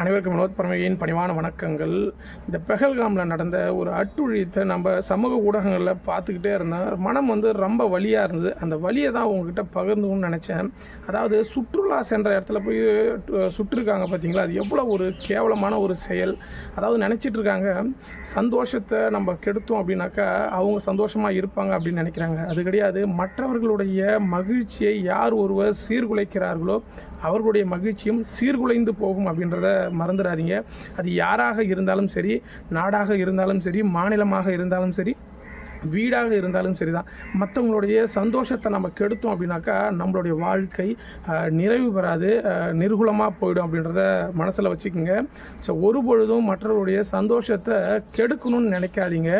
அனைவருக்கும் வினோத் பரமகையின் பணிவான வணக்கங்கள். இந்த பெஹல்காமில் நடந்த ஒரு அட்டுழியத்தை நம்ம சமூக ஊடகங்களில் பார்த்துக்கிட்டே இருந்தேன். மனம் வந்து ரொம்ப வலியாக இருந்தது. அந்த வலியை தான் உங்ககிட்ட பகிர்ந்துன்னு நினச்சேன். அதாவது சுற்றுலா சென்ற இடத்துல போய் சுற்றிருக்காங்க பார்த்தீங்களா அது எவ்வளோ ஒரு கேவலமான ஒரு செயல். அதாவது நினச்சிட்டு இருக்காங்க சந்தோஷத்தை நம்ம கெடுத்தோம் அப்படின்னாக்கா அவங்க சந்தோஷமாக இருப்பாங்க அப்படின்னு நினைக்கிறாங்க. அது கிடையாது. மற்றவர்களுடைய மகிழ்ச்சியை யார் ஒருவர் சீர்குலைக்கிறார்களோ அவர்களுடைய மகிழ்ச்சியும் சீர்குலைந்து போகும் அப்படின்றத மறந்துடாதீங்க. அது யாராக இருந்தாலும் சரி நாடாக இருந்தாலும் சரி மாநிலமாக இருந்தாலும் சரி வீடாக இருந்தாலும் சரி தான் மற்றவங்களுடைய சந்தோஷத்தை நம்ம கெடுத்தோம் அப்படின்னாக்கா நம்மளுடைய வாழ்க்கை நிறைவு பெறாது நிர்குலமாக போயிடும் அப்படின்றத மனசில் வச்சுக்கோங்க. ஸோ ஒரு பொழுதும் மற்றவருடைய சந்தோஷத்தை கெடுக்கணும்னு நினைக்காதீங்க.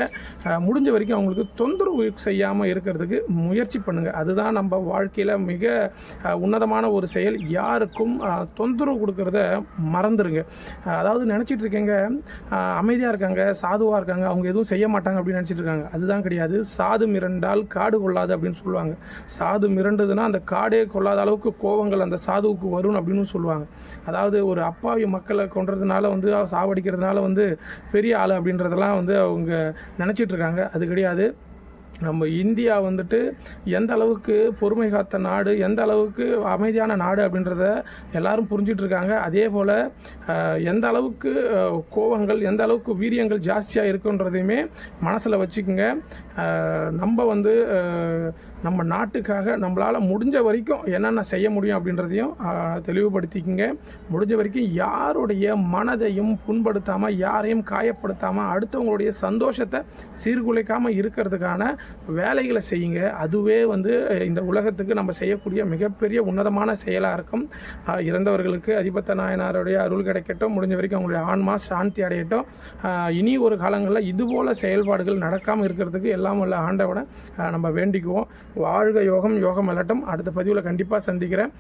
முடிஞ்ச வரைக்கும் அவங்களுக்கு தொந்தரவு செய்யாமல் இருக்கிறதுக்கு முயற்சி பண்ணுங்கள் அதுதான் நம்ம வாழ்க்கையில் மிக உன்னதமான ஒரு செயல். யாருக்கும் தொந்தரவு கொடுக்கறத மறந்துடுங்க அதாவது நினச்சிட்டுருக்கேங்க அமைதியாக இருக்காங்க சாதுவாக இருக்காங்க அவங்க எதுவும் செய்ய மாட்டாங்க அப்படின்னு நினச்சிட்டு இருக்காங்க. அதுதான் கிடையாது. சாது மிரண்டால் காடு கொள்ளாது அப்படின்னு சொல்லுவாங்க. சாது மிரண்டதுன்னா அந்த காடே கொள்ளாத அளவுக்கு கோபங்கள் அந்த சாதுவுக்கு வரும் அப்படின்னு சொல்லுவாங்க. அதாவது ஒரு அப்பாவி மக்களை கொன்றதுனால வந்து சாவடிக்கிறதுனால வந்து பெரிய ஆள் அப்படின்றதெல்லாம் வந்து அவங்க நினச்சிட்ருக்காங்க அது கிடையாது. நம்ம இந்தியா வந்துட்டு எந்த அளவுக்கு பொறுமை காத்த நாடு எந்த அளவுக்கு அமைதியான நாடு அப்படின்றத எல்லாரும் புரிஞ்சிட்ருக்காங்க அதே போல் எந்த அளவுக்கு கோபங்கள் எந்த அளவுக்கு வீரியங்கள் ஜாஸ்தியாக இருக்குன்றதையுமே மனசில் வச்சுக்கோங்க. நம்ம வந்து நம்ம நாட்டுக்காக நம்மளால் முடிஞ்ச வரைக்கும் என்னென்ன செய்ய முடியும் அப்படின்றதையும் தெளிவுபடுத்திக்கங்க. முடிஞ்ச வரைக்கும் யாருடைய மனதையும் புண்படுத்தாமல் யாரையும் காயப்படுத்தாமல் அடுத்தவங்களுடைய சந்தோஷத்தை சீர்குலைக்காமல் இருக்கிறதுக்கான வேலைகளை செய்யுங்க. அதுவே வந்து இந்த உலகத்துக்கு நம்ம செய்யக்கூடிய மிகப்பெரிய உன்னதமான செயலாக இருக்கும். இறந்தவர்களுக்கு அதிபத்த நாயனாருடைய அருள் கிடைக்கட்டும். முடிஞ்ச வரைக்கும் அவங்களுடைய ஆன்மா சாந்தி அடையட்டும். இனி ஒரு காலங்களில் இதுபோல் செயல்பாடுகள் நடக்காமல் இருக்கிறதுக்கு எல்லாம் உள்ள ஆண்டவனை நம்ம வேண்டிக்குவோம். வாழ்க யோகம் யோகம் வளட்டும் அடுத்த பதிவில் கண்டிப்பாக சந்திக்கிறேன்.